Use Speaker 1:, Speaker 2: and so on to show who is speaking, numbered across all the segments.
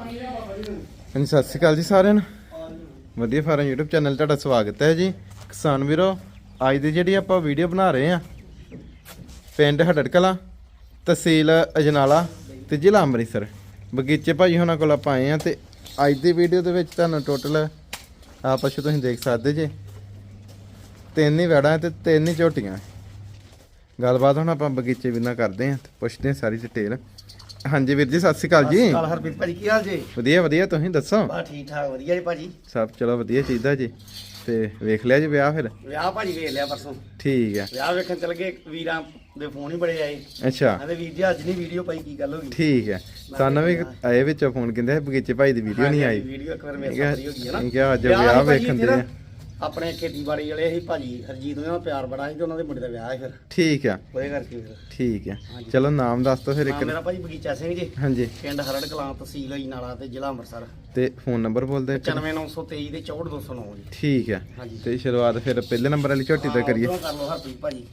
Speaker 1: ਹਾਂਜੀ, ਸਤਿ ਸ਼੍ਰੀ ਅਕਾਲ ਜੀ ਸਾਰਿਆਂ ਨੂੰ। ਵਧੀਆ ਫਾਰਮ YouTube ਚੈਨਲ ਤੁਹਾਡਾ ਸਵਾਗਤ ਹੈ ਜੀ। ਕਿਸਾਨ ਵੀਰੋ, ਅੱਜ ਦੀ ਜਿਹੜੀ ਆਪਾਂ ਵੀਡੀਓ ਬਣਾ ਰਹੇ ਆ ਪਿੰਡ ਹੜੜ ਕਲਾਂ ਤਹਿਸੀਲ ਅਜਨਾਲਾ ਤੇ ਜ਼ਿਲ੍ਹਾ ਅੰਮ੍ਰਿਤਸਰ। ਬਗੀਚੇ ਭਾਜੀ ਹੁਣਾਂ ਕੋਲ ਆਪਾਂ ਆਏ ਆ ਤੇ ਅੱਜ ਦੀ ਵੀਡੀਓ ਦੇ ਵਿੱਚ ਤੁਹਾਨੂੰ ਟੋਟਲ ਆ ਪਸ਼ੂ ਤੁਸੀਂ ਦੇਖ ਸਕਦੇ ਜੇ। ਤਿੰਨ ਹੀ ਵੜਾਂ ਤੇ ਤਿੰਨ ਹੀ ਝੋਟੀਆਂ। ਗੱਲਬਾਤ ਹੁਣ ਆਪਾਂ ਬਗੀਚੇ ਵੀ ਨਾਲ ਕਰਦੇ ਆ ਪੁੱਛਦੇ ਆ ਸਾਰੀ ਡਿਟੇਲ ਹਾਂਜੀ ਵੀਰ ਜੀ ਸਤਿ ਸ਼੍ਰੀ ਅਕਾਲ ਜੀ।
Speaker 2: ਕਾਲ ਹਰਪ੍ਰੀਤ ਭਾਜੀ ਕੀ ਹਾਲ ਜੀ?
Speaker 1: ਵਧੀਆ ਵਧੀਆ ਤੁਸੀਂ ਦੱਸੋ?
Speaker 2: ਬਾ ਠੀਕ ਠਾਕ ਵਧੀਆ ਜੀ ਭਾਜੀ।
Speaker 1: ਸਭ ਚਲੋ ਵਧੀਆ ਚਾਹੀਦਾ ਜੀ। ਤੇ ਵੇਖ ਲਿਆ ਜੀ ਵਿਆਹ ਫਿਰ?
Speaker 2: ਵਿਆਹ ਭਾਜੀ ਵੇਖ ਲਿਆ ਪਰਸੋਂ।
Speaker 1: ਠੀਕ ਹੈ
Speaker 2: ਵਿਆਹ ਵੇਖਣ ਚਲ ਗਏ ਵੀਰਾਂ ਦੇ ਫੋਨ ਹੀ ਬੜੇ ਆਏ।
Speaker 1: ਅੱਛਾ।
Speaker 2: ਕਹਿੰਦੇ ਵੀਰ ਜੀ ਅੱਜ ਨਹੀਂ ਵੀਡੀਓ ਪਾਈ ਕੀ ਗੱਲ ਹੋ ਗਈ?
Speaker 1: ਠੀਕ ਹੈ ਸਾਨੂੰ ਵੀ ਆਏ ਵਿੱਚੋਂ ਫੋਨ ਕਹਿੰਦੇ ਬਗੀਚੇ ਭਾਈ ਦੀ ਵੀਡੀਓ ਨਹੀਂ ਆਈ।
Speaker 2: ਵੀਡੀਓ ਇੱਕ ਵਾਰ ਮੇਰੇ
Speaker 1: ਠੀਕ ਹੈ
Speaker 2: ਸਾਹਮਣੇ ਹੋ ਗਈ ਹੈ ਨਾ।
Speaker 1: ਠੀਕ ਹੈ ਅੱਜ
Speaker 2: ਵਿਆਹ
Speaker 1: ਵੇਖਣ ਦੇ
Speaker 2: ਨਾ, ਆਪਣੇ ਖੇਤੀਬਾੜੀ ਵਾਲੇ ਸੀ ਭਾਜੀ ਹਰਜੀਤ ਉਹਨਾਂ ਦਾ ਪਿਆਰ ਬੜਾ ਸੀ ਤੇ ਉਹਨਾਂ ਦੇ ਮੁੰਡੇ ਦਾ ਵਿਆਹ ਸੀ ਫਿਰ।
Speaker 1: ਠੀਕ ਹੈ
Speaker 2: ਉਹਦੇ ਕਰਕੇ ਫਿਰ।
Speaker 1: ਠੀਕ
Speaker 2: ਹਾਂਜੀ।
Speaker 1: ਚਲੋ ਨਾਮ ਦੱਸ ਦਿਓ ਫਿਰ
Speaker 2: ਨਾਮ
Speaker 1: ਇੱਕ
Speaker 2: ਮੇਰਾ ਭਾਜੀ ਬਗੀਚਾ ਸਿੰਘ ਜੀ।
Speaker 1: ਹਾਂਜੀ।
Speaker 2: ਪਿੰਡ ਹਰੜ ਕਲਾਂ ਤਹਿਸੀਲ ਹੋਈ ਨਾਲਾ ਤੇ ਜ਼ਿਲ੍ਹਾ ਅੰਮ੍ਰਿਤਸਰ।
Speaker 1: ਤੇ ਫੋਨ ਨੰਬਰ ਬੋਲ ਦਿਓ ਇੱਕ।
Speaker 2: 94923 ਦੇ 64209 ਜੀ।
Speaker 1: ਠੀਕ
Speaker 2: ਹਾਂਜੀ।
Speaker 1: ਤੇ ਸ਼ੁਰੂਆਤ ਫਿਰ ਪਹਿਲੇ ਨੰਬਰ ਵਾਲੀ ਝੋਟੀ ਤੋਂ
Speaker 2: ਹਾਂ,
Speaker 1: ਕਰੀਏ।
Speaker 2: ਉੱਧਰੋਂ ਕਰ ਲਓ ਹਰਪ੍ਰੀਤ ਭਾਜੀ।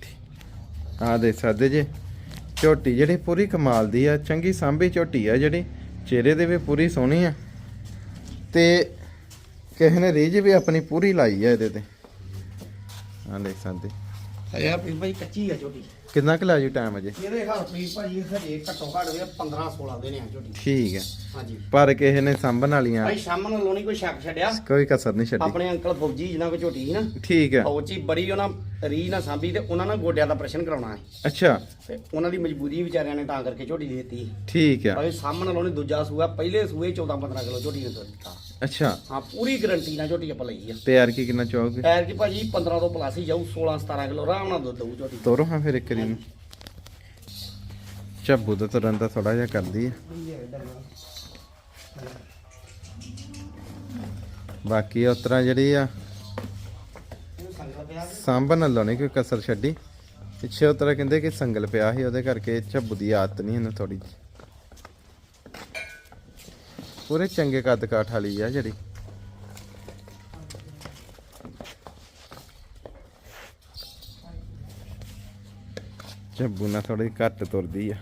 Speaker 1: ਆ ਦੇਖ ਸਕਦੇ ਜੇ। ਝੋਟੀ ਜਿਹੜੀ ਪੂਰੀ ਕਮਾਲ ਦੀ ਆ ਚੰਗੀ ਸਾਂਭੀ ਝੋਟੀ ਆ ਜਿਹੜੀ। ਚਿਹਰੇ ਦੇ ਵੀ ਪੂਰੀ ਸੋਹਣੀ ਆ। ਤੇ ਕਿਸੇ ਨੇ ਰੀਝ ਵੀ ਆਪਣੀ ਪੂਰੀ ਲਾਈ ਆ ਇਹਦੇ ਤੇ। ਆ ਦੇਖ ਸਕਦੇ।
Speaker 2: ਹਜੇ ਹਰਪ੍ਰੀਤ ਭਾਜੀ ਕੱਚੀ ਆ ਛੋਟੀ
Speaker 1: ਕਿੰਨਾ ਕੁ ਲੈ ਜੂ? ਟਾਈਮ ਅਜੇ
Speaker 2: ਇਹਦੇ ਹਰਪ੍ਰੀਤ ਭਾਜੀ ਹਜੇ ਘੱਟੋ ਘੱਟ ਵੀ 15 16 ਦਿਨ ਆ ਝੋਟੀ।
Speaker 1: ਠੀਕ ਹੈ
Speaker 2: ਹਾਂਜੀ।
Speaker 1: ਪਰ ਕਿਸੇ ਨੇ ਸਾਂਭਣ ਵਾਲੀਆਂ
Speaker 2: ਭਾਈ ਸ਼ਾਮ ਨੂੰ ਲੋਣੀ ਕੋਈ ਸ਼ੱਕ ਛੱਡਿਆ?
Speaker 1: ਕੋਈ ਕਸਰ ਨਹੀਂ ਛੱਡੀ।
Speaker 2: ਆਪਣੇ ਅੰਕਲ ਫੌਜੀ ਜਿਹਨਾਂ ਕੋ ਝੋਟੀ ਸੀ ਨਾ।
Speaker 1: ਠੀਕ ਹੈ
Speaker 2: ਫੌਜੀ ਬੜੀ ਉਹਨਾਂ ਰੀ ਨਾ ਸਾਂਭੀ ਤੇ ਉਹਨਾਂ ਨਾਲ ਗੋਡਿਆਂ ਦਾ ਪ੍ਰਸ਼ਨ ਕਰਾਉਣਾ ਹੈ।
Speaker 1: ਅੱਛਾ।
Speaker 2: ਤੇ ਉਹਨਾਂ ਦੀ ਮਜਬੂਰੀ ਵਿਚਾਰਿਆਂ ਨੇ ਤਾਂ ਕਰਕੇ ਝੋਟੀ ਦੇ ਦਿੱਤੀ।
Speaker 1: ਠੀਕ ਹੈ
Speaker 2: ਭਾਈ ਸਾਹਮਣੇ ਲੋਣੀ ਦੂਜਾ ਸੂਆ ਪਹਿਲੇ ਸੂਏ 14 15 ਕਿਲੋ ਝੋਟੀ ਨੇ ਦਿੱਤਾ।
Speaker 1: ਅੱਛਾ।
Speaker 2: ਹਾਂ ਪੂਰੀ ਗਰੰਟੀ ਨਾਲ ਝੋਟੀ ਆਪਾਂ ਲਈ ਆ
Speaker 1: ਤੇ ਯਾਰ ਕੀ ਕਿੰਨਾ ਚਾਹੋਗੇ
Speaker 2: ਐਰ ਕੀ ਭਾਜੀ 15 ਤੋਂ ਪਲੱਸ ਹੀ ਜਾਊ 16 17 ਕਿਲੋ ਆਰਾਮ ਨਾਲ ਦੁੱਧ ਦਊ ਝੋਟੀ।
Speaker 1: ਤੋਰੋ ਹਾਂ ਫਿਰ ਇੱਕ ਰੀ ਨੂੰ ਝੱਬੂ ਦਾ ਤੁਰਨ ਦਾ ਥੋੜਾ ਜਿਹਾ ਕਰਦੀ ਆ। ਬਾਕੀ ਉਸ ਤਰ੍ਹਾਂ ਜਿਹੜੀ ਆ ਸਾਂਭਣ ਨਾਲੋਂ ਨਹੀਂ ਕੋਈ ਕਸਰ ਛੱਡੀ। ਪਿੱਛੇ ਉਸ ਤਰ੍ਹਾਂ ਕਹਿੰਦੇ ਕਿ ਸੰਗਲ ਪਿਆ ਸੀ ਉਹਦੇ ਕਰਕੇ ਝੱਬੂ ਦੀ ਆਦਤ ਨਹੀਂ ਇਹਨੂੰ ਥੋੜੀ ਜਿਹੀ। ਪੂਰੇ ਚੰਗੇ ਕੱਦ ਕਾਠ ਵਾਲੀ ਆ ਜਿਹੜੀ। ਚੱਬੂ ਨਾਲ ਥੋੜੀ ਘੱਟ ਤੁਰਦੀ ਆ।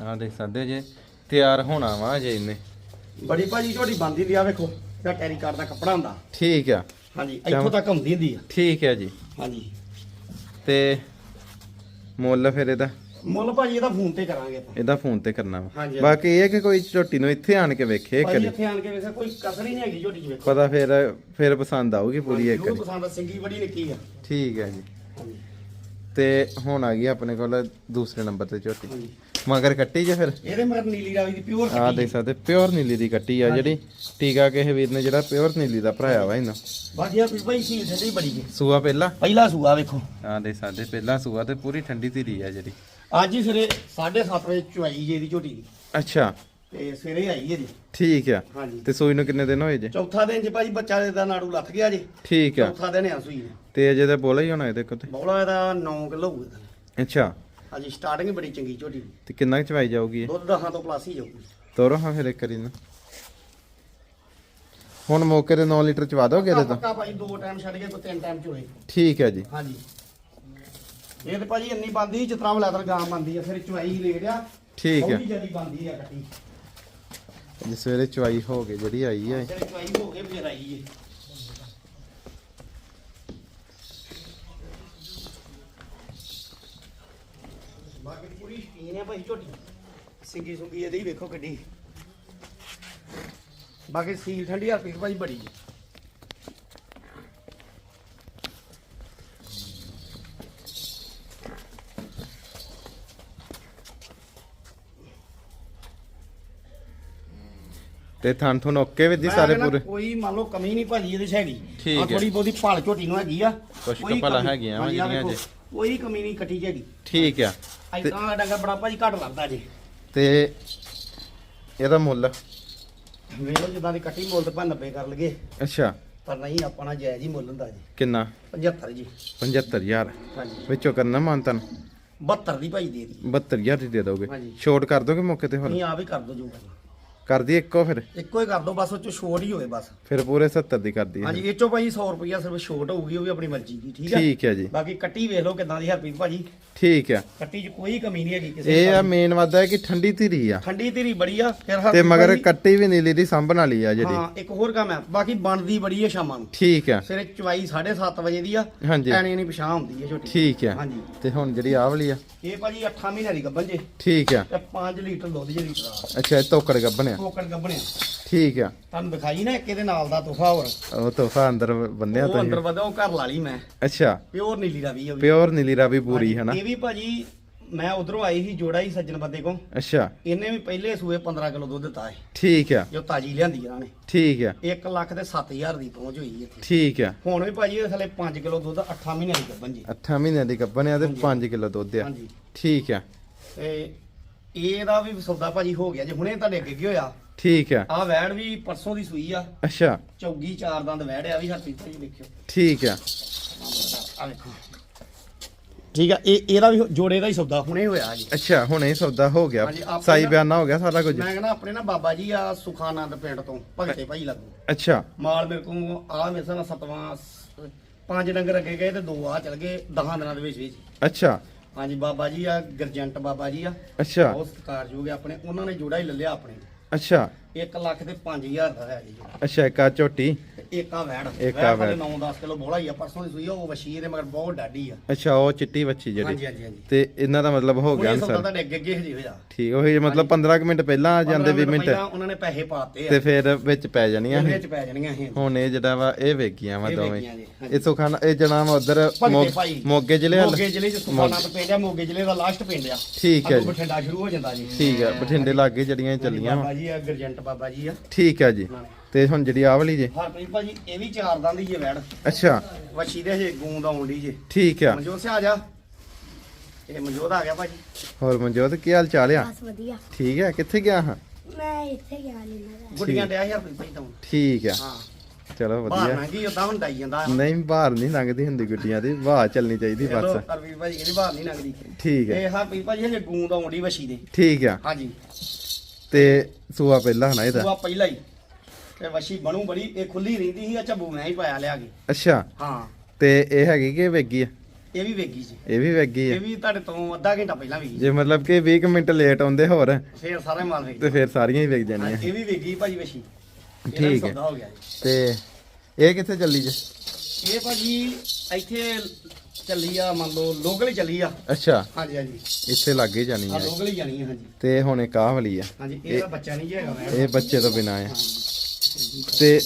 Speaker 1: ਆ ਦੇਖ ਸਕਦੇ ਜੇ ਤਿਆਰ ਹੋਣਾ ਵਾ ਜੇ ਇਹਨੇ।
Speaker 2: ਬੜੀ ਭਾਜੀ ਝੋਟੀ ਬੰਦੀ ਦੀ ਆ ਵੇਖੋ ਇਹਦਾ ਕੈਰੀ ਕਾਰਡ ਦਾ ਕੱਪੜਾ ਹੁੰਦਾ।
Speaker 1: ਠੀਕ ਆ।
Speaker 2: ਹਾਂਜੀ ਇੱਥੋਂ ਤੱਕ ਹੁੰਦੀ ਹੁੰਦੀ ਆ।
Speaker 1: ਠੀਕ ਹੈ ਜੀ।
Speaker 2: ਹਾਂਜੀ।
Speaker 1: ਤੇ ਮੁੱਲ ਫਿਰ ਇਹਦਾ?
Speaker 2: ਮੁੱਲ ਭਾਜੀ ਇਹਦਾ ਫੋਨ ਤੇ ਕਰਾਂਗੇ ਆਪਾਂ।
Speaker 1: ਇਹਦਾ ਫੋਨ ਤੇ ਕਰਨਾ ਵਾ।
Speaker 2: ਹਾਂਜੀ।
Speaker 1: ਬਾਕੀ ਇਹ ਹੈ ਕਿ ਕੋਈ ਝੋਟੀ ਨੂੰ ਇੱਥੇ ਆਣ ਕੇ ਵੇਖੇ
Speaker 2: ਭਾਜੀ
Speaker 1: ਕਰੀ
Speaker 2: ਇੱਥੇ ਆਣ ਕੇ ਵੇਖਿਆ ਕੋਈ ਕਸਰ ਹੀ ਨਹੀਂ ਹੈਗੀ ਝੋਟੀ 'ਚ ਵੇਖੋ
Speaker 1: ਪਤਾ ਫਿਰ ਫਿਰ ਪਸੰਦ ਆਊਗੀ ਪੂਰੀ ਇੱਕ ਵਾਰੀ।
Speaker 2: ਪਸੰਦ ਆ ਸਿੰਗੀ ਬੜੀ ਨਿੱਕੀ ਆ।
Speaker 1: ਠੀਕ ਹੈ ਜੀ।
Speaker 2: ਹਾਂਜੀ।
Speaker 1: ਤੇ ਹੁਣ ਆ ਗਈ ਆਪਣੇ ਕੋਲ ਦੂਸਰੇ ਨੰਬਰ ਤੇ ਝੋਟੀ।
Speaker 2: ਹਾਂਜੀ।
Speaker 1: ਮਗਰ ਕੱਟੀ ਜੇ ਫਿਰ?
Speaker 2: ਇਹਦੇ ਮਗਰ ਨੀਲੀ ਰਾਵੀ ਦੀ ਪਿਓਰ
Speaker 1: ਆ ਦੇਖ ਸਕਦੇ ਪਿਓਰ ਨੀਲੀ ਦੀ ਕੱਟੀ ਆ ਜਿਹੜੀ। ਟੀਕਾ ਕਿਸੇ ਵੀਰ ਨੇ ਜਿਹੜਾ ਪਿਓਰ ਨੀਲੀ ਦਾ ਭਰਾਇਆ ਵਾ ਇਹਨੂੰ।
Speaker 2: ਬਾਕੀ ਆ ਭਾਈ ਸੀ ਠੰਡੀ ਬੜੀ ਜੀ
Speaker 1: ਸੂਆ ਪਹਿਲਾ?
Speaker 2: ਪਹਿਲਾ ਸੂਆ ਵੇਖੋ।
Speaker 1: ਆ ਦੇਖ ਸਕਦੇ ਪਹਿਲਾ ਸੂਆ ਤੇ ਪੂਰੀ ਠੰਡੀ ਧੀਰੀ ਆ ਜਿਹੜੀ।
Speaker 2: ਅੱਜ ਹੀ ਸਵੇਰੇ 7:30 ਵਜੇ ਚੁਆਈ ਜੇ ਦੀ ਝੋਟੀ ਦੀ।
Speaker 1: ਅੱਛਾ।
Speaker 2: ਤੇ ਸਵੇਰੇ ਆਈ ਹੈ ਜੀ
Speaker 1: ਠੀਕ ਆ।
Speaker 2: ਹਾਂਜੀ।
Speaker 1: ਤੇ ਸੂਈ ਨੂੰ ਕਿੰਨੇ ਦਿਨ ਹੋਏ ਜੇ?
Speaker 2: ਚੌਥਾ ਦਿਨ ਜੇ ਭਾਜੀ ਬੱਚਾ ਦਾ ਨਾੜੂ ਲੱਥ ਗਿਆ ਜੀ।
Speaker 1: ਠੀਕ ਆ।
Speaker 2: ਚੌਥਾ ਦਿਨ ਆ ਸੂਈ
Speaker 1: ਤੇ ਅਜੇ ਤਾਂ ਬੋਲਾ ਹੀ ਹੋਣਾ ਇਹਦੇ ਕੋਲ ਤੇ।
Speaker 2: ਬੌਲਾ ਇਹਦਾ 9 ਕਿਲੋ ਹੋਊਗਾ
Speaker 1: ਅੱਛਾ।
Speaker 2: ਅੱਜ ਸਟਾਰਟਿੰਗ ਬੜੀ ਚੰਗੀ ਝੋਟੀ ਦੀ।
Speaker 1: ਤੇ ਕਿੰਨਾ ਕੁ ਚਵਾਈ ਜਾਊਗੀ ਇਹ?
Speaker 2: ਦੁੱਧ ਦਹਾਂ ਤੋਂ ਪਲੱਸ ਹੀ ਜਾਊਗੀ।
Speaker 1: ਤੋਰੋ ਹਾਂ ਫਿਰ ਇੱਕ ਵਾਰੀ ਨਾ। ਹੁਣ ਮੌਕੇ ਤੇ 9 ਲੀਟਰ ਚਵਾ ਦੋਗੇ ਇਹਦੇ ਤੋਂ?
Speaker 2: ਪੱਕਾ ਭਾਜੀ ਦੋ ਟਾਈਮ ਛੱਡ ਕੇ ਕੋਈ ਤਿੰਨ ਟਾਈਮ ਚੋਏ
Speaker 1: ਠੀਕ ਹੈ ਜੀ।
Speaker 2: ਹਾਂਜੀ। ਇਹ ਤੇ ਭਾਜੀ ਇੰਨੀ ਬੰਦੀ ਤਰ੍ਹਾਂ ਲੈਦਰ ਗਾਂ ਬੰਦੀ ਆ ਫਿਰ ਚੁਆਈ ਹੀ ਲੈ ਗਿਆ
Speaker 1: ਠੀਕ ਹੈ।
Speaker 2: ਬਹੁਤ ਜਿਆਦੀ ਬੰਦੀ ਆ ਕੱਟੀ।
Speaker 1: ਜਿਸ ਸਵੇਰੇ ਚਵਾਈ ਹੋ ਗਈ ਜਿਹੜੀ ਆਈ ਹੈ
Speaker 2: ਜਿਹੜੇ ਚੁਆਈ ਹੋ ਕੇ ਫਿਰ ਆਈ ਏ। ਬਾਕੀ ਪੂਰੀ ਸ਼ਕੀਨ ਹੈ ਭਾਈ ਝੋਟੀ। ਸਿੰਗੀ ਸੁੰਗੀ ਇਹਦੀ ਵੇਖੋ ਕਿੱਡੀ। ਬਾਕੀ ਸੀਲ ਠੰਡੀ ਹਰਪੀਕ ਭਾਈ ਬੜੀ ਹੈ
Speaker 1: ਤੇ ਥਣ ਥੁਣ ਓਕੇ ਵੀ ਦੀ
Speaker 2: ਮੈਂ
Speaker 1: ਸਾਰੇ
Speaker 2: ਕਹਿੰਦਾ
Speaker 1: ਪੂਰੇ?
Speaker 2: ਕੋਈ ਮੰਨ ਲਓ ਕਮੀ ਨਹੀਂ ਭਾਜੀ ਇਹਦੇ 'ਚ ਹੈਗੀ।
Speaker 1: ਠੀਕ
Speaker 2: ਆਹ
Speaker 1: ਹੈ।
Speaker 2: ਥੋੜੀ ਬਹੁਤੀ ਭਾਲ ਝੋਟੀ ਨੂੰ ਹੈਗੀ ਆ।
Speaker 1: ਕੁਛ
Speaker 2: ਕੋਈ
Speaker 1: ਭਲਾ
Speaker 2: ਕਮੀ-
Speaker 1: ਹੈਗੀਆਂ ਵਾ
Speaker 2: ਹਾਂਜੀ, ਆਹ
Speaker 1: ਜਿਹੜੀਆਂ
Speaker 2: ਵੇਖੋ, ਕੋਈ ਕਮੀ ਨਹੀਂ ਕੱਟੀ ਹੈਗੀ।
Speaker 1: ਠੀਕ ਆ। ਤੇ-
Speaker 2: ਇਦਾਂ ਦਾ ਡੰਗਰ ਬੜਾ ਭਾਜੀ ਘੱਟ ਲੱਗਦਾ ਜੀ।
Speaker 1: ਤੇ ਇਹਦਾ ਮੁੱਲ?
Speaker 2: ਵੇਖੋ ਜਿੱਦਾਂ ਦੀ ਕੱਟੀ ਮੁੱਲ ਤੇ ਭਾਵੇਂ 90 ਕਰ ਲਗੇ
Speaker 1: ਅੱਛਾ।
Speaker 2: ਪਰ ਨਹੀਂ ਆਪਣਾ ਜਾਇਜ਼ ਹੀ ਮੁੱਲ ਹੁੰਦਾ ਜੀ।
Speaker 1: ਕਿੰਨਾ?
Speaker 2: 75 ਜੀ।
Speaker 1: 75000
Speaker 2: ਹਾਂਜੀ।
Speaker 1: ਵਿੱਚੋਂ ਕਰਨਾ ਮਾਨਤਨ
Speaker 2: 72 ਦੀ ਭਾਈ ਦੇ ਦੀ।
Speaker 1: 72000 ਦੀ ਦੇ ਦੋਗੇ।
Speaker 2: ਹਾਂਜੀ।
Speaker 1: ਛੋਟ ਕਰ ਦੋਗੇ ਮੌਕੇ ਤੇ ਹੋਰ
Speaker 2: ਨਹੀਂ ਆਪ ਹੀ ਕਰ ਦੋ ਜੋ ਕਰਨਾ।
Speaker 1: ਕਰਦੀ ਇੱਕੋ ਫਿਰ?
Speaker 2: ਇੱਕੋ ਹੀ ਕਰ ਦੋ ਬਸ ਉਹ ਚ ਛੋਟ ਹੀ ਹੋਵੇ ਬਸ।
Speaker 1: ਫਿਰ ਪੂਰੇ 70 ਦੀ ਕਰਦੀ ਹੈ
Speaker 2: ਹਾਂਜੀ ਇਹ ਚੋਂ ਭਾਜੀ 100 ਰੁਪਇਆ ਸਿਰਫ ਛੋਟ ਹੋਊਗੀ ਉਹ ਵੀ ਆਪਣੀ ਮਰਜ਼ੀ ਦੀ ਠੀਕ ਹੈ
Speaker 1: ਠੀਕ ਹੈ ਜੀ।
Speaker 2: ਬਾਕੀ ਕੱਟੀ ਵੇਖ ਲਓ ਕਿਦਾਂ ਦੀ ਹਰਪ੍ਰੀਤ ਭਾਜੀ।
Speaker 1: ਠੀਕ ਹੈ।
Speaker 2: ਕੱਟੀ 'ਚ ਕੋਈ ਕਮੀ ਨਹੀਂ ਹੈਗੀ ਕਿਸੇ
Speaker 1: ਇਹ ਆ। ਮੇਨ ਵਾਦਾ ਹੈ ਕਿ ਠੰਡੀ ਧੀਰੀ ਆ।
Speaker 2: ਠੰਡੀ ਧੀਰੀ ਬੜੀ ਆ ਫਿਰ
Speaker 1: ਤੇ ਮਗਰ ਕੱਟੀ ਵੀ ਨੀਲੀ ਦੀ ਸਾਂਭਣ ਵਾਲੀ ਆ ਜਿਹੜੀ।
Speaker 2: ਹਾਂ ਇੱਕ ਹੋਰ ਕੰਮ ਹੈ ਬਾਕੀ ਬਣਦੀ ਬੜੀ ਹੈ ਸ਼ਾਮਾਂ ਨੂੰ।
Speaker 1: ਠੀਕ ਹੈ।
Speaker 2: ਸਵੇਰੇ ਚਵਾਈ 7:30 ਵਜੇ ਦੀ ਆ
Speaker 1: ਹਾਂਜੀ।
Speaker 2: ਐਣੀ ਨਹੀਂ ਪਛਾਣ ਹੁੰਦੀ ਹੈ ਛੋਟੀ।
Speaker 1: ਠੀਕ ਹੈ।
Speaker 2: ਹਾਂਜੀ।
Speaker 1: ਤੇ ਹੁਣ ਜਿਹੜੀ ਆਹ ਵਾਲੀ ਆ।
Speaker 2: ਇਹ ਭਾਜੀ 8 ਮਹੀਨਿਆਂ ਦੀ ਗੱਭਣ ਜੇ।
Speaker 1: ਠੀਕ ਹੈ।
Speaker 2: ਤੇ 5 ਲੀਟਰ ਦੁੱਧ ਜੇ ਲੀਟਰ ਆ
Speaker 1: ਅੱਛਾ ਇਹ ਤੋਕੜ ਗੱਬਣਿਆ
Speaker 2: ਗੱਭਣਿਆ
Speaker 1: ਠੀਕ ਆ।
Speaker 2: ਤੁਹਾਨੂੰ ਦਿਖਾਈ ਨਾ ਇੱਕ ਇਹਦੇ ਨਾਲ ਦਾ ਤੋਹਫਾ ਹੋਰ।
Speaker 1: ਉਹ ਤੋਹਫਾ ਅੰਦਰ ਬੰਨਿਆ
Speaker 2: ਉਹ ਅੰਦਰ ਵਧਾ ਉਹ ਘਰ ਲਾ ਲਈ ਮੈਂ।
Speaker 1: ਅੱਛਾ।
Speaker 2: ਪਿਓਰ ਨੀਲੀ ਰਾਵੀ ਆ ਵੀ।
Speaker 1: ਪਿਓਰ ਨੀਲੀ ਰਾਵੀ ਪੂਰੀ ਹੈ ਨਾ
Speaker 2: ਇਹ ਵੀ ਭਾਜੀ ਮੈਂ ਉਧਰੋਂ ਆਈ ਸੀ ਜੋੜਾ ਹੀ ਸੱਜਣ ਬੰਦੇ ਕੋ
Speaker 1: ਅੱਛਾ।
Speaker 2: ਇਹਨੇ ਵੀ ਪਹਿਲੇ ਸੂਏ 15 ਕਿਲੋ ਦੁੱਧ ਦਿੱਤਾ ਹੈ
Speaker 1: ਠੀਕ ਆ।
Speaker 2: ਜੋ ਤਾਜੀ ਲਿਆਂਦੀ ਇਹਨਾਂ ਨੇ।
Speaker 1: ਠੀਕ ਆ।
Speaker 2: 1 ਲੱਖ ਤੇ 7000 ਦੀ ਪਹੁੰਚ ਹੋਈ ਇੱਥੇ।
Speaker 1: ਠੀਕ ਆ।
Speaker 2: ਹੁਣ ਵੀ ਭਾਜੀ ਥਲੇ 5 ਕਿਲੋ ਦੁੱਧ 8 ਮਹੀਨਿਆਂ ਦੀ ਗੱਭਣ ਜੀ।
Speaker 1: 8 ਮਹੀਨਿਆਂ ਦੀ ਗੱਬਣਿਆ ਤੇ 5 ਕਿਲੋ ਦੁੱਧ ਆ।
Speaker 2: ਹਾਂਜੀ।
Speaker 1: ਠੀਕ ਆ।
Speaker 2: ਤੇ ਇਹਦਾ ਵੀ ਸੌਦਾ ਭਾਜੀ ਹੋ ਗਿਆ ਜੇ ਹੁਣੇ ਤੁਹਾਡੇ ਅੱਗੇ ਕੀ ਹੋਇਆ।
Speaker 1: ਠੀਕ ਆ।
Speaker 2: ਆ ਵੈੜ ਵੀ ਪਰਸੋਂ ਦੀ ਸੂਈ ਆ।
Speaker 1: ਅੱਛਾ।
Speaker 2: ਚੌਗੀ ਚਾਰ ਦੰਦ ਵੈੜ ਆ ਵੀ ਹਰਪ੍ਰੀਤ ਭਾਜੀ ਦੇਖਿਓ।
Speaker 1: ਠੀਕ ਆ।
Speaker 2: ਆ ਵੇਖੋ। ਠੀਕ ਆ ਇਹ ਇਹਦਾ ਵੀ ਜੋੜੇ ਦਾ ਹੀ ਸੌਦਾ ਹੁਣੇ ਹੋਇਆ ਜੀ।
Speaker 1: ਅੱਛਾ ਹੁਣ ਸੌਦਾ ਹੋ ਗਿਆ।
Speaker 2: ਹਾਂਜੀ, ਆਪਾਂ
Speaker 1: ਸਾਈ
Speaker 2: ਨਾ-
Speaker 1: ਬਿਆਨਾ ਹੋ ਗਿਆ ਸਾਰਾ ਕੁਝ?
Speaker 2: ਮੈਂ ਕਹਿੰਦਾ ਆਪਣੇ ਨਾ ਬਾਬਾ ਜੀ ਆ ਸੁਖਾਨੰਦ ਪਿੰਡ ਤੋਂ ਭਗਤੇ ਭਾਈ ਲੱਗੂ।
Speaker 1: ਅੱਛਾ।
Speaker 2: ਮਾਲ ਮੇਰੇ ਕੋਲ ਆ ਮੇਰੇ ਸਾਹ ਸਤਵਾਂ ਪੰਜ ਡੰਗਰ ਅੱਗੇ ਗਏ ਤੇ ਦੋ ਆ ਚਲ ਗਏ 10 ਦਿਨਾਂ ਦੇ ਵਿੱਚ ਵਿੱਚ।
Speaker 1: ਅੱਛਾ।
Speaker 2: ਹਾਂਜੀ ਬਾਬਾ ਜੀ ਆ ਗਰਜੰਟ ਬਾਬਾ ਜੀ ਆ।
Speaker 1: ਅੱਛਾ।
Speaker 2: ਬਹੁਤ ਸਤਿਕਾਰਯੋਗ ਆ ਆਪਣੇ ਉਹਨਾਂ ਨੇ ਜੋੜਾ ਹੀ ਲੱਲਿਆ ਆਪਣੇ।
Speaker 1: ਅੱਛਾ।
Speaker 2: 1 ਲੱਖ ਤੇ 5000 ਦਾ ਹੈ ਜੀ।
Speaker 1: ਅੱਛਾ ਇੱਕ ਆ ਝੋਟੀ।
Speaker 2: ਤੇ ਇੱਕ ਆ ਵੈੜ
Speaker 1: ਇੱਕ ਆ ਵੈੜ।
Speaker 2: 9-10 ਕਿਲੋ ਬੋਲਾ ਹੀ ਆ ਪਰਸੋਂ ਦੀ ਸੂਈ ਆ ਉਹ ਵਸ਼ੀ ਇਹਦੇ ਮਗਰ ਬਹੁਤ ਡਾਡੀ ਆ।
Speaker 1: ਅੱਛਾ ਉਹ ਚਿੱਟੀ ਬੱਚੀ
Speaker 2: ਹਾਂਜੀ
Speaker 1: ਜਿਹੜੀ।
Speaker 2: ਹਾਂਜੀ ਹਾਂਜੀ
Speaker 1: ਤੇ ਇਹਨਾਂ ਦਾ ਮਤਲਬ ਹੋ ਗਿਆ
Speaker 2: ਉਹਨੇ ਸੌਦਾ
Speaker 1: ਸਰ
Speaker 2: ਤੁਹਾਡੇ ਅੱਗੇ ਅੱਗੇ ਹਜੇ ਹੋਇਆ
Speaker 1: ਠੀਕ ਉਹ ਮਤਲਬ 15 ਕੁ ਮਿੰਟ ਪਹਿਲਾਂ ਆ ਜਾਂਦੇ 20 ਮਿੰਟ
Speaker 2: ਪਹਿਲਾਂ ਉਹਨਾਂ ਨੇ ਪੈਸੇ ਪਾਤੇ ਆ।
Speaker 1: ਤੇ ਫਿਰ ਵਿੱਚ ਪੈ ਜਾਣੀਆਂ
Speaker 2: ਉਹਦੇ
Speaker 1: ਇਹ।
Speaker 2: ਵਿੱਚ ਪੈ ਜਾਣੀਆਂ ਇਹ।
Speaker 1: ਹੁਣ ਇਹ ਜਿਹੜਾ ਵਾ ਇਹ ਵੇਗੀਆਂ ਵਾ
Speaker 2: ਇਹ
Speaker 1: ਦੋਵੇਂ।
Speaker 2: ਵੇਗੀਆਂ ਜੀ, ਹਾਂਜੀ।
Speaker 1: ਇਹ ਸੁਖਾਨਾ ਇਹ ਜਨਾਮ ਉਧਰ
Speaker 2: ਭਾਈ।
Speaker 1: ਮੋਗੇ ਜ਼ਿਲ੍ਹੇ ਵੱਲ।
Speaker 2: ਮੋਗੇ ਜ਼ਿਲ੍ਹੇ ਚ ਸੁਖਾਨੰਦ ਪਿੰਡ ਆ ਮੋਗੇ ਜ਼ਿਲ੍ਹੇ ਦਾ ਲਾਸਟ ਪਿੰਡ ਆ।
Speaker 1: ਠੀਕ ਹੈ
Speaker 2: ਅੱਗੋਂ
Speaker 1: ਜੀ।
Speaker 2: ਬਠਿੰਡਾ ਸ਼ੁਰੂ ਹੋ ਜਾਂਦਾ ਜੀ।
Speaker 1: ਠੀਕ ਹੈ ਬਠਿੰਡੇ ਲਾਗੇ ਜਿਹੜੀਆਂ ਇਹ ਚੱਲੀਆਂ। ਵਾ
Speaker 2: ਬਾਬਾ ਜੀ ਆ ਗਰਜੰਟ ਬਾਬਾ ਜੀ ਆ।
Speaker 1: ਠੀਕ ਹੈ ਜੀ। ਤੇ ਹੁਣ ਜਿਹੜੀ ਆਹ ਵਾਲੀ ਜੇ?
Speaker 2: ਹਰਪ੍ਰੀਤ ਭਾਜੀ ਇਹ ਵੀ ਚਾਰ ਦੰਦ ਹੀ ਜੇ ਵੈੜ।
Speaker 1: ਅੱਛਾ।
Speaker 2: ਵੱਛੀ ਦੇ ਹਜੇ ਗੂੰਦ ਆਉਣ ਦੀ ਜੇ।
Speaker 1: ਠੀਕ ਆ।
Speaker 2: ਮਨਜੋਤ ਸਿੰਘ ਆ ਜਾ। ਇਹ ਮਨਜੋਤ ਆ ਗਿਆ ਭਾਜੀ।
Speaker 1: ਹੋਰ ਮਨਜੋਤ ਕੀ ਹਾਲ ਚਾਲ ਆ?
Speaker 3: ਬਸ ਵਧੀਆ।
Speaker 1: ਠੀਕ ਹੈ ਕਿੱਥੇ ਗਿਆ ਹਾਂ?
Speaker 3: ਮੈਂ ਇੱਥੇ ਗਿਆ ਨਹੀਂ
Speaker 2: ਗੁੱਡੀਆਂ ਡਿਆ ਸੀ ਹਰਪ੍ਰੀਤ ਭਾਈ ਤੋਂ।
Speaker 1: ਠੀਕ ਆ।
Speaker 2: ਹਾਂ।
Speaker 1: ਚਲੋ
Speaker 2: ਬਾਹਰ
Speaker 1: ਵਧੀਆ
Speaker 2: ਨਾ ਕੀ ਉਦਾਂ ਹੁੰਦਾ ਹੀ ਜਾਂਦਾ
Speaker 1: ਨਹੀਂ ਬਾਹਰ ਨਹੀਂ ਲੰਘਦੀ ਹੁੰਦੀ ਗੁੱਡੀਆਂ ਦੀ। ਬਾਹਰ ਚੱਲਣੀ ਚਾਹੀਦੀ
Speaker 2: ਚਲੋ
Speaker 1: ਬਸ।
Speaker 2: ਹਰਪ੍ਰੀਤ ਭਾਜੀ ਇਹਦੀ ਬਾਹਰ ਨਹੀਂ ਲੱਗਦੀ
Speaker 1: ਠੀਕ ਹੈ
Speaker 2: ਇਹ ਹਰਪ੍ਰੀਤ ਭਾਜੀ ਹਜੇ ਗੂੰਦ ਆਉਣ ਦੀ ਵੱਛੀ ਦੇ।
Speaker 1: ਠੀਕ ਆ।
Speaker 2: ਹਾਂਜੀ।
Speaker 1: ਤੇ ਸੂਆ ਪਹਿਲਾਂ ਹਨਾ ਇਹਦਾ?
Speaker 2: ਉਹ ਪਹਿਲਾਂ ਹੀ। ਤੇ ਵੱਛੀ ਬਣੂ ਬੜੀ ਇਹ ਖੁੱਲੀ ਰਹਿੰਦੀ ਸੀ ਆ ਝੱਬੂ ਮੈਂ ਹੀ ਪਾਇਆ ਲਿਆ ਕੇ।
Speaker 1: ਅੱਛਾ।
Speaker 2: ਹਾਂ।
Speaker 1: ਤੇ ਇਹ ਹੈਗੀ ਕਿ ਵੇਗੀ ਆ?
Speaker 2: ਇਹ ਵੀ ਵੇਗੀ ਜੀ।
Speaker 1: ਇਹ ਵੀ ਵੇਗੀ ਆ?
Speaker 2: ਇਹ ਵੀ ਤੁਹਾਡੇ ਤੋਂ ਅੱਧਾ ਘੰਟਾ ਪਹਿਲਾਂ ਵੇਗੀ
Speaker 1: ਜੇ। ਮਤਲਬ ਕਿ 20 ਕੁ ਮਿੰਟ ਲੇਟ ਆਉਂਦੇ ਹੋਰ
Speaker 2: ਫੇਰ ਸਾਰੇ ਮਾਲ ਵੇਗੀ।
Speaker 1: ਤੇ ਫਿਰ ਸਾਰੀਆਂ ਹੀ ਵੇਗ ਜਾਣੀਆਂ।
Speaker 2: ਇਹ ਵੀ ਵੇਗੀ ਭਾਜੀ ਵੱਛੀ। ਇਹਦਾ ਵੀ
Speaker 1: ਠੀਕ ਹੈ।
Speaker 2: ਸੌਦਾ ਹੋ ਗਿਆ ਜੀ।
Speaker 1: ਤੇ ਇਹ ਕਿੱਥੇ ਚੱਲੀ ਜੇ?
Speaker 2: ਇਹ ਭਾਜੀ ਇੱਥੇ ਚੱਲੀ ਆ ਮੰਨ ਲਓ ਲੋਕਲ ਹੀ ਚੱਲੀ ਆ।
Speaker 1: ਅੱਛਾ।
Speaker 2: ਹਾਂਜੀ ਹਾਂਜੀ।
Speaker 1: ਇੱਥੇ ਲੱਗੇ ਜਾਣੀ
Speaker 2: ਆ।
Speaker 1: ਆ
Speaker 2: ਲੋਕਲ ਹੀ ਜਾਣੀ ਆ ਹਾਂਜੀ।
Speaker 1: ਤੇ ਹੁਣ ਇੱਕ ਆਹ ਵਾਲੀ ਆ?
Speaker 2: ਹਾਂਜੀ ਇਹਦਾ ਬੱਚਾ ਨਹੀਂ ਜੀ ਹੈਗਾ ਮੈਂ।
Speaker 1: ਇਹ ਬੱਚੇ ਤੋਂ ਬਿਨਾ ਆ। ਤੇ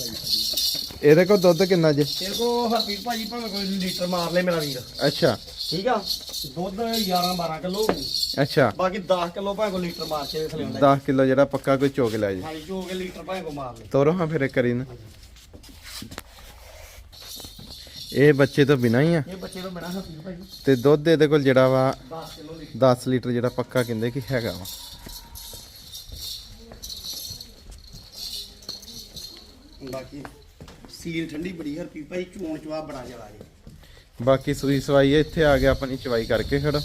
Speaker 1: ਇਹਦੇ ਕੋਲ ਦੁੱਧ ਕਿੰਨਾ ਜੇ?
Speaker 2: ਤੇਰੇ ਕੋ ਹਰਪੀਰ ਭਾਜੀ ਭਾਵੇਂ ਕੋਈ ਲੀਟਰ ਮਾਰ ਲੈ ਮੇਰਾ ਵੀਰ।
Speaker 1: ਅੱਛਾ।
Speaker 2: ਠੀਕ ਆ? ਦੁੱਧ 11 12 ਕਿਲੋ
Speaker 1: ਅੱਛਾ।
Speaker 2: ਬਾਕੀ 10 ਕਿਲੋ ਭਾਵੇਂ ਕੋਈ ਲੀਟਰ ਮਾਰ ਕੇ ਦੇਖ ਲਿਓ
Speaker 1: 10 ਕਿਲੋ ਜਿਹੜਾ ਪੱਕਾ ਕੋਈ ਚੋਕ ਲੈ ਜੇ।
Speaker 2: ਹਾਂਜੀ ਕੇ ਲੀਟਰ ਭਾਵੇਂ ਕੋ ਮਾਰ ਲੈ
Speaker 1: ਤੋਰੋ ਹਾਂ ਫਿਰ ਇੱਕ ਕਰੀ ਨਾ। ਇਹ ਬੱਚੇ ਤੋਂ ਬਿਨਾ ਹੀ ਆ।
Speaker 2: ਇਹ ਬੱਚੇ ਤੋਂ ਬਿਨਾ ਹਰਪੀਰ ਭਾਜੀ।
Speaker 1: ਤੇ ਦੁੱਧ ਇਹਦੇ ਕੋਲ ਜਿਹੜਾ ਵਾ
Speaker 2: 10 ਕਿਲੋ ਲੀਟਰ।
Speaker 1: 10 ਲੀਟਰ ਜਿਹੜਾ ਪੱਕਾ ਕਹਿੰਦੇ ਕਿ ਹੈਗਾ ਵਾ।
Speaker 2: ਬਾਕੀ ਸੀਲ ਠੰਡੀ ਬੜੀ ਹਰਪੀਰ ਭਾਜੀ ਚੂਣ ਚਵਾ ਬੜਾ ਜਲਾ ਜੀ।
Speaker 1: ਬਾਕੀ ਸੂਈ ਸਵਾਈ ਹੈ, ਇੱਥੇ ਆ ਗਿਆ ਆਪਣੀ ਚਵਾਈ ਕਰਕੇ ਖੜੋ।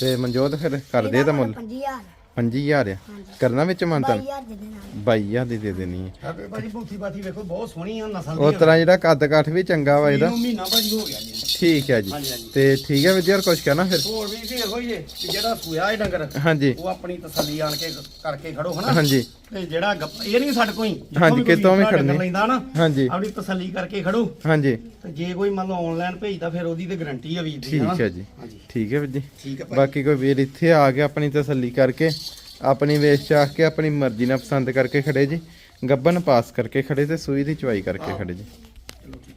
Speaker 1: ਤੇ ਮਨਜੋਤ ਫਿਰ ਕਰਦੇ ਤਾਂ ਮੁੱਲ।
Speaker 3: 5000
Speaker 1: 5000 ਆ। ਕਰਨਾ ਵਿੱਚ ਮੰਤਨ
Speaker 3: 22000 ਦੇ ਦੇਣਾ।
Speaker 1: 22000 ਦੀ ਦੇ ਦੇਣੀ ਹੈ
Speaker 2: ਹਰਪੀਰ ਭਾਜੀ ਬੂਥੀ ਬਾਥੀ ਵੇਖੋ ਬਹੁਤ ਸੋਹਣੀ ਆ ਨਸਲ
Speaker 1: ਉਸ ਤਰ੍ਹਾਂ ਜਿਹੜਾ ਕੱਦ ਕਾਠ ਵੀ ਚੰਗਾ ਵਾ ਇਹਦਾ।
Speaker 2: ਇਹਨੂੰ ਮਹੀਨਾ ਭਾਜੀ ਹੋ ਗਿਆ ਜੀ।
Speaker 1: ਠੀਕ ਹੈ ਜੀ। ਤੇ ਠੀਕ ਹੈ ਵਿਦਿਆਰ ਕੁਛ ਕਹਿਣਾ ਫਿਰ?
Speaker 2: ਹੋਰ ਵੀ ਫੇਰ ਹੋਈਏ ਕਿ ਜਿਹੜਾ ਸੂਆ ਇਹ ਡੰਗਰ
Speaker 1: ਹਾਂਜੀ।
Speaker 2: ਉਹ ਆਪਣੀ ਤਸੱਲੀ ਆਣ ਕੇ ਕਰਕੇ ਖੜੋ ਹਨਾ?
Speaker 1: ਹਾਂਜੀ।
Speaker 2: ਤੇ ਜਿਹੜਾ ਗੱਪ- ਇਹ ਨਹੀਂ ਸਾਡੇ ਕੋਈ
Speaker 1: ਹਾਂਜੀ, ਕਿਤੋਂ ਵੀ ਖੜਨੀ।
Speaker 2: ਲੈਂਦਾ ਨਾ
Speaker 1: ਹਾਂਜੀ।
Speaker 2: ਆਪਣੀ ਤਸੱਲੀ ਕਰਕੇ ਖੜੋ।
Speaker 1: ਹਾਂਜੀ।
Speaker 2: ਤੇ ਜੇ ਕੋਈ ਮੰਨ ਲਓ ਆਨਲਾਈਨ ਭੇਜਦਾ ਫਿਰ ਉਹਦੀ ਤੇ ਗਾਰੰਟੀ ਆ ਵੀਰ ਦੀ?
Speaker 1: ਠੀਕ ਹੈ ਜੀ। ਠੀਕ ਹੈ ਵੀਰ ਜੀ। ਬਾਕੀ ਕੋਈ ਵੀਰ ਇੱਥੇ ਆ ਕੇ ਆਪਣੀ ਤਸੱਲੀ ਕਰਕੇ ਆਪਣੀ ਵੇਚ ਚਾਖ ਕੇ ਆਪਣੀ ਮਰਜ਼ੀ ਨਾਲ ਪਸੰਦ ਕਰਕੇ ਖੜੇ ਜੀ ਗੱਬਨ ਪਾਸ ਕਰਕੇ ਖੜੇ ਤੇ ਸੂਈ ਦੀ ਚਵਾਈ ਕਰਕੇ ਖੜੇ ਜੀ।